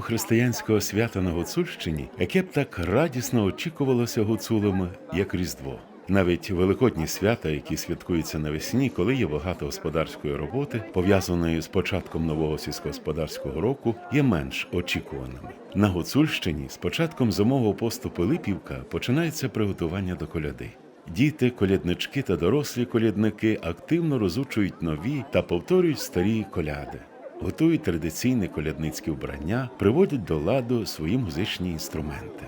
християнського свята на Гуцульщині, яке б так радісно очікувалося гуцулами, як Різдво. Навіть великодні свята, які святкуються навесні, коли є багато господарської роботи, пов'язаної з початком нового сільськогосподарського року, є менш очікуваними. На Гуцульщині з початком зимового посту Пилипівка починається приготування до коляди. Діти, коляднички та дорослі колядники активно розучують нові та повторюють старі коляди, готують традиційне колядницьке вбрання, приводять до ладу свої музичні інструменти.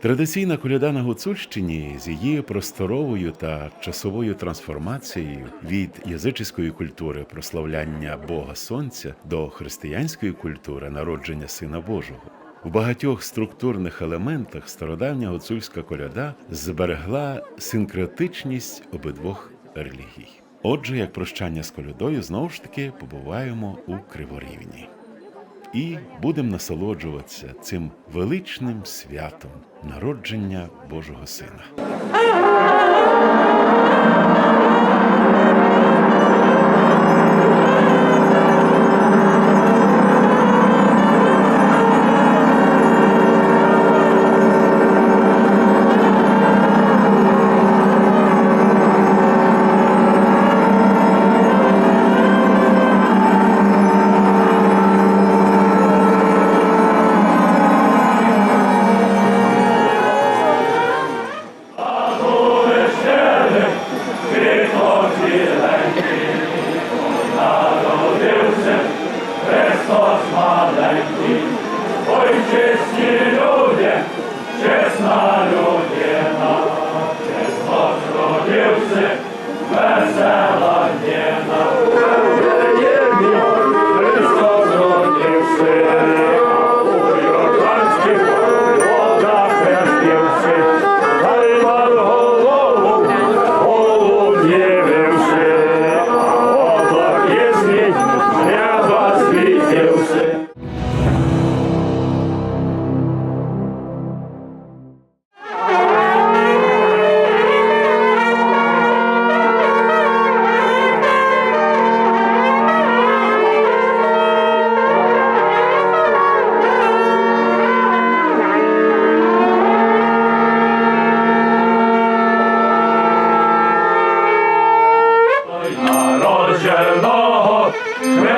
Традиційна коляда на Гуцульщині з її просторовою та часовою трансформацією від язичської культури прославляння Бога Сонця до християнської культури народження Сина Божого. В багатьох структурних елементах стародавня гуцульська коляда зберегла синкретичність обидвох релігій. Отже, як прощання з колядою, знову ж таки побуваємо у Криворівні і будемо насолоджуватися цим величним святом народження Божого Сина.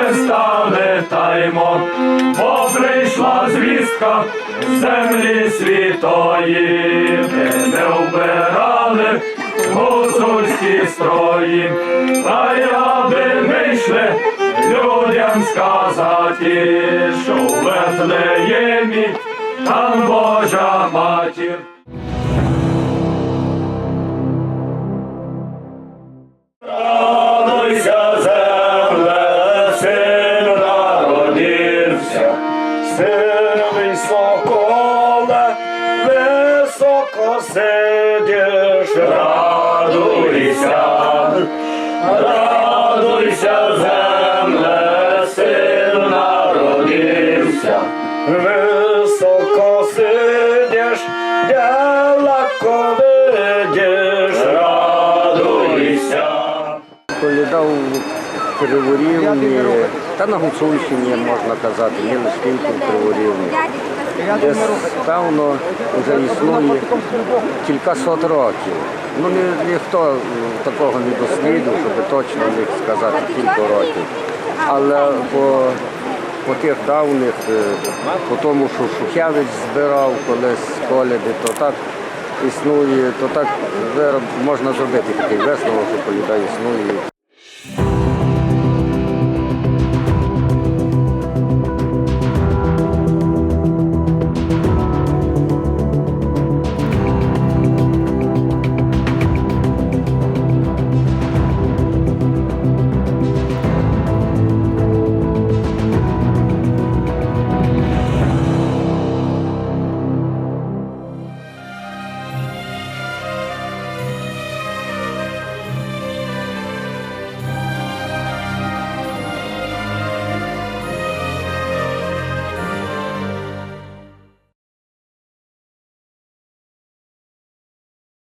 Христа вітаємо, бо прийшла звістка землі святої, де не вбирали гуцульські строї, та й аби ми людям сказати, що в Вифлеємі там Божа матір. Сидиш, радуйся, радуйся, земле, син народився, високо сидиш, далеко видиш, радуйся. Коляда у Криворівні, та на Гуцульщині, можна казати, лише в Криворівні. Десь певно вже існує кількасот років. Ну ні, ніхто е, такого не дослідив, щоб точно міг сказати кілька років. Але по, по тих давних, е, по тому, що Шухевич збирав колись коляди, то так існує, то так можна зробити такий висновок, що коляда існує